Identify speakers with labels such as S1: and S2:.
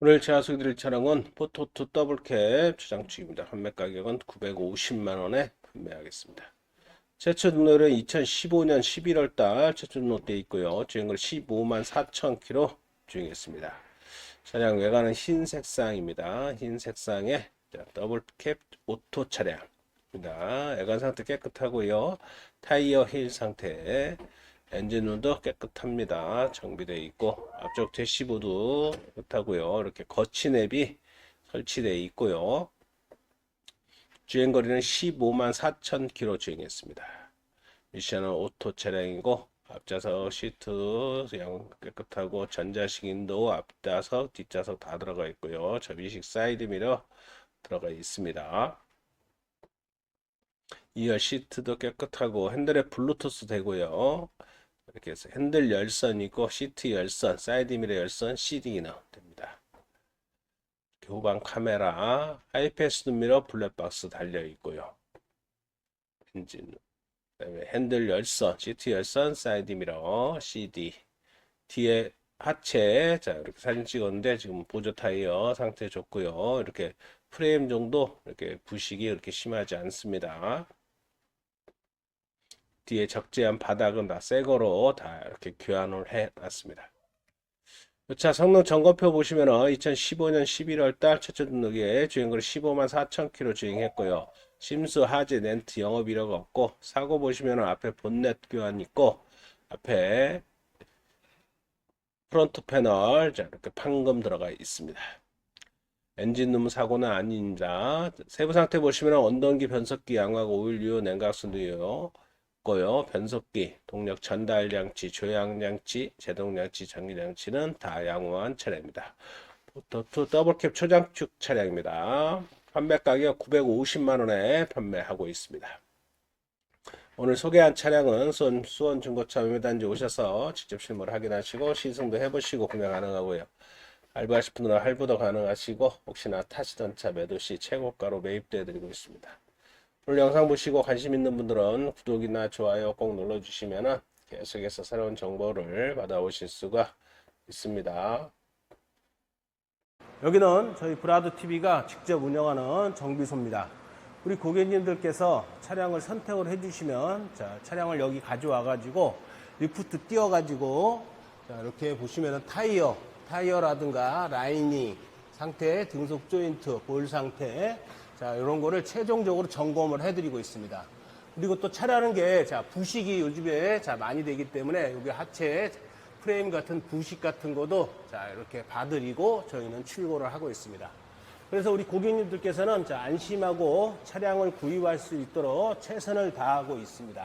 S1: 오늘 제가 소개드릴 차량은 포토2 더블캡 주장축입니다. 판매 가격은 950만원에 판매하겠습니다. 최초 등록은 2015년 11월달 최초 등록되어 있고요. 주행거리 15만 4천 킬로 주행했습니다. 차량 외관은 흰 색상입니다. 흰 색상의 더블캡 오토 차량입니다. 외관 상태 깨끗하고요. 타이어 힐 상태 엔진룸도 깨끗합니다. 정비되어 있고 앞쪽 대시보드 깨끗하고요. 이렇게 거치 앱이 설치되어 있고요. 주행거리는 15만 4천 킬로 주행했습니다. 미션은 오토 차량이고 앞좌석 시트 양 깨끗하고 전자식 인도 앞좌석 뒷좌석 다 들어가 있고요. 접이식 사이드 미러 들어가 있습니다. 2열 시트도 깨끗하고 핸들에 블루투스 되고요. 이렇게 해서 핸들 열선 있고 시트 열선, 사이드 미러 열선, CD 기능 됩니다. 이렇게 후방 카메라, 하이패스 미러, 블랙박스 달려 있고요. 엔진, 그다음에 핸들 열선, 시트 열선, 사이드 미러, CD, 뒤에 하체, 자 이렇게 사진 찍었는데 지금 보조 타이어 상태 좋고요. 이렇게 프레임 정도 이렇게 부식이 그렇게 심하지 않습니다. 뒤에 적재한 바닥은 다 새거로 다 이렇게 교환을 해 놨습니다. 차 성능 점검표 보시면은 2015년 11월 달 최초 등록에 주행거리 15만 4천 킬로 주행했고요. 심수, 하재, 렌트, 영업 이력 없고 사고 보시면은 앞에 본넷 교환 있고 앞에 프론트 패널 자 이렇게 판금 들어가 있습니다. 엔진 룸 사고는 아닙니다. 세부 상태 보시면 원동기, 변속기, 양화구, 오일류, 냉각수도 요. 고요. 변속기, 동력 전달 장치, 조향 장치, 제동 장치, 전기 장치는 다 양호한 차량입니다. 포토2 더블캡 초장축 차량입니다. 판매 가격 950만 원에 판매하고 있습니다. 오늘 소개한 차량은 수원, 수원 중고차 매매단지 오셔서 직접 실물 확인하시고 시승도 해보시고 구매 가능하고요. 할부하실 분들은 할부도 가능하시고 혹시나 타시던 차 매도 시 최고가로 매입돼 드리고 있습니다. 오늘 영상 보시고 관심 있는 분들은 구독이나 좋아요 꼭 눌러주시면 계속해서 새로운 정보를 받아오실 수가 있습니다. 여기는 저희 브라드 TV가 직접 운영하는 정비소입니다. 우리 고객님들께서 차량을 선택을 해주시면 자, 차량을 여기 가져와 가지고 리프트 띄워 가지고 이렇게 보시면 타이어 타이어라든가 라이닝 상태 등속 조인트 볼 상태 자 이런 거를 최종적으로 점검을 해드리고 있습니다. 그리고 또 차라는 게 자 부식이 요즘에 자 많이 되기 때문에 여기 하체 프레임 같은 부식 같은 것도 자 이렇게 봐드리고 저희는 출고를 하고 있습니다. 그래서 우리 고객님들께서는 자 안심하고 차량을 구입할 수 있도록 최선을 다하고 있습니다.